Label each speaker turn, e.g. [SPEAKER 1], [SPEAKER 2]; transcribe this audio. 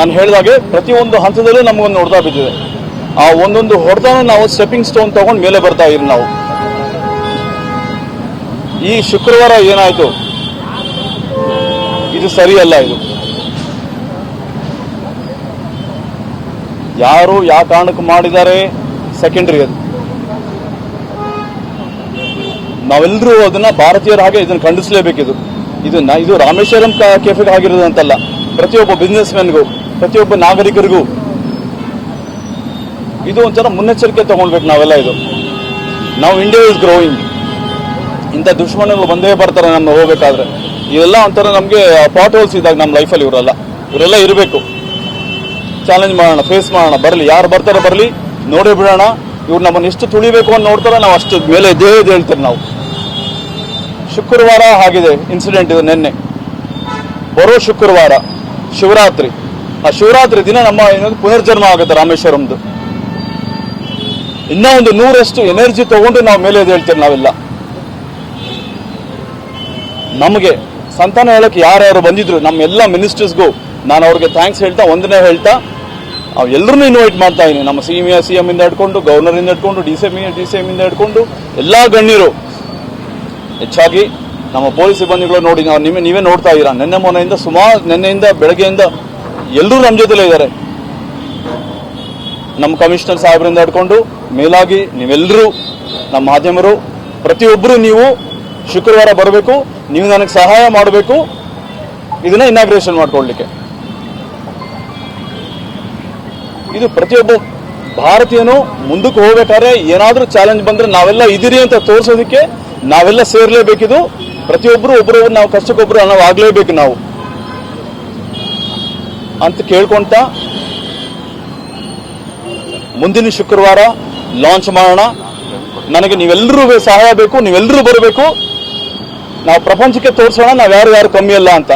[SPEAKER 1] ನಾನು ಹೇಳಿದಾಗೆ ಪ್ರತಿಯೊಂದು ಹಂತದಲ್ಲೂ ನಮಗೊಂದು ಹೊಡೆತ ಬಿದ್ದಿದೆ. ಆ ಒಂದೊಂದು ಹೊಡೆತನ ನಾವು ಸ್ಟೆಪ್ಪಿಂಗ್ ಸ್ಟೋನ್ ತಗೊಂಡು ಮೇಲೆ ಬರ್ತಾ ಇದ್ದೀವಿ ನಾವು. ಈ ಶುಕ್ರವಾರ ಏನಾಯ್ತು? ಇದು ಸರಿಯಲ್ಲ ಇದು. ಯಾರು ಯಾವ ಕಾರಣಕ್ಕೆ ಮಾಡಿದ್ದಾರೆ? ಸೆಕೆಂಡರಿ ಅದು. ನಾವೆಲ್ಲರೂ ಅದನ್ನ ಭಾರತೀಯರ ಹಾಗೆ ಇದನ್ನು ಖಂಡಿಸಲೇಬೇಕಿದು. ಇದನ್ನ ಇದು ರಾಮೇಶ್ವರಂ ಕೆಫೆಗೆ ಆಗಿರೋದಂತಲ್ಲ. ಪ್ರತಿಯೊಬ್ಬ ಬಿಸ್ನೆಸ್ ಮ್ಯಾನ್ಗೂ ಪ್ರತಿಯೊಬ್ಬ ನಾಗರಿಕರಿಗೂ ಇದು ಒಂಥರ ಮುನ್ನೆಚ್ಚರಿಕೆ ತಗೊಳ್ಬೇಕು ನಾವೆಲ್ಲ ಇದು. ನಾವು ಇಂಡಿಯಾ ಇಸ್ ಗ್ರೋಯಿಂಗ್ ಇಂಥ ದುಶ್ಮನಗಳು ಬಂದೇ ಬರ್ತಾರೆ ನಮ್ಮ ಹೋಗ್ಬೇಕಾದ್ರೆ ಇವೆಲ್ಲ ಒಂಥರ ನಮಗೆ ಪಾಟ್ ಹೋಲ್ಸ್ ಇದ್ದಾಗ ನಮ್ಮ ಲೈಫಲ್ಲಿ ಇವರೆಲ್ಲ. ಇವರೆಲ್ಲ ಇರಬೇಕು. ಚಾಲೆಂಜ್ ಮಾಡೋಣ ಫೇಸ್ ಮಾಡೋಣ, ಬರಲಿ. ಯಾರು ಬರ್ತಾರೆ ಬರಲಿ, ನೋಡೇ ಬಿಡೋಣ. ಇವ್ರು ನಮ್ಮನ್ನು ಎಷ್ಟು ತುಳಿಬೇಕು ಅಂತ ನೋಡ್ತಾರೆ, ನಾವು ಅಷ್ಟು ಮೇಲೆ ದೇಹದ ಹೇಳ್ತೇವೆ ನಾವು. ಶುಕ್ರವಾರ ಆಗಿದೆ ಇನ್ಸಿಡೆಂಟ್ ಇದು ನಿನ್ನೆ. ಬರೋ ಶುಕ್ರವಾರ, ಶಿವರಾತ್ರಿ. ಆ ಶಿವರಾತ್ರಿ ದಿನ ನಮ್ಮ ಏನದು ಪುನರ್ಜನ್ಮ ಆಗುತ್ತೆ ರಾಮೇಶ್ವರಂದು ಇನ್ನೂ ಒಂದು ನೂರಷ್ಟು ಎನರ್ಜಿ ತಗೊಂಡು ನಾವು ಮೇಲೆ ಹೇಳ್ತೀವಿ ನಾವೆಲ್ಲ. ನಮಗೆ ಸಂತಾನ ಹೇಳಕ್ಕೆ ಯಾರ್ಯಾರು ಬಂದಿದ್ರು, ನಮ್ಮ ಎಲ್ಲ ಮಿನಿಸ್ಟರ್ಸ್ಗೂ ನಾನು ಅವ್ರಿಗೆ ಥ್ಯಾಂಕ್ಸ್ ಹೇಳ್ತಾ ಒಂದನೇ ಹೇಳ್ತಾ ಎಲ್ಲರನ್ನೂ ಇನ್ವೈಟ್ ಮಾಡ್ತಾ ಇದ್ದೀನಿ. ನಮ್ಮ ಸಿ ಸಿ ಎಂ ಇಂದ ಹಿಡ್ಕೊಂಡು ಗವರ್ನರ್ ಇಂದ ಹಿಡ್ಕೊಂಡು D C M D C M ಇಂದ ಹಿಡ್ಕೊಂಡು, ಎಲ್ಲ ಗಣ್ಯರು. ಹೆಚ್ಚಾಗಿ ನಮ್ಮ ಪೊಲೀಸ್ ಸಿಬ್ಬಂದಿಗಳು ನೋಡಿ, ನಾವು ನೀವೇ ನೀವೇ ನೋಡ್ತಾ ಇದ್ದೀರಾ. ನಿನ್ನೆ ಮೊನ್ನೆಯಿಂದ ಸುಮಾರು ನಿನ್ನೆಯಿಂದ ಬೆಳಗ್ಗೆಯಿಂದ ಎಲ್ಲರೂ ನಮ್ಮ ಜೊತೆಲೇ ಇದ್ದಾರೆ. ನಮ್ಮ ಕಮಿಷನರ್ ಸಾಹೇಬರಿಂದ ಹಿಡ್ಕೊಂಡು ಮೇಲಾಗಿ ನೀವೆಲ್ಲರೂ ನಮ್ಮ ಮಾಧ್ಯಮರು, ಪ್ರತಿಯೊಬ್ಬರು ನೀವು ಶುಕ್ರವಾರ ಬರಬೇಕು, ನೀವು ನನಗೆ ಸಹಾಯ ಮಾಡಬೇಕು. ಇದನ್ನ ಇನಾಗ್ರೇಷನ್ ಮಾಡ್ಕೊಳ್ಳಿಕ್ಕೆ. ಇದು ಪ್ರತಿಯೊಬ್ಬ ಭಾರತೀಯನು ಮುಂದಕ್ಕೆ ಹೋಗ್ಬೇಕಾದ್ರೆ ಏನಾದರೂ ಚಾಲೆಂಜ್ ಬಂದ್ರೆ ನಾವೆಲ್ಲ ಇದ್ದೀರಿ ಅಂತ ತೋರಿಸೋದಕ್ಕೆ ನಾವೆಲ್ಲ ಸೇರ್ಲೇಬೇಕಿದು. ಪ್ರತಿಯೊಬ್ಬರು ಒಬ್ಬರು ನಾವು ಕಷ್ಟಕ್ಕೊಬ್ಬರು ನಾವು ಆಗ್ಲೇಬೇಕು ನಾವು. ಅಂತ ಕೇಳ್ಕೊಂತ ಮುಂದಿನ ಶುಕ್ರವಾರ ಲಾಂಚ್ ಮಾಡೋಣ. ನನಗೆ ನೀವೆಲ್ಲರೂ ಸಹಾಯ ಬೇಕು ನೀವೆಲ್ಲರೂ ಬರಬೇಕು. ನಾವು ಪ್ರಪಂಚಕ್ಕೆ ತೋರಿಸೋಣ ನಾವು ಯಾರು ಯಾರು ಕಮ್ಮಿ ಅಲ್ಲ ಅಂತ.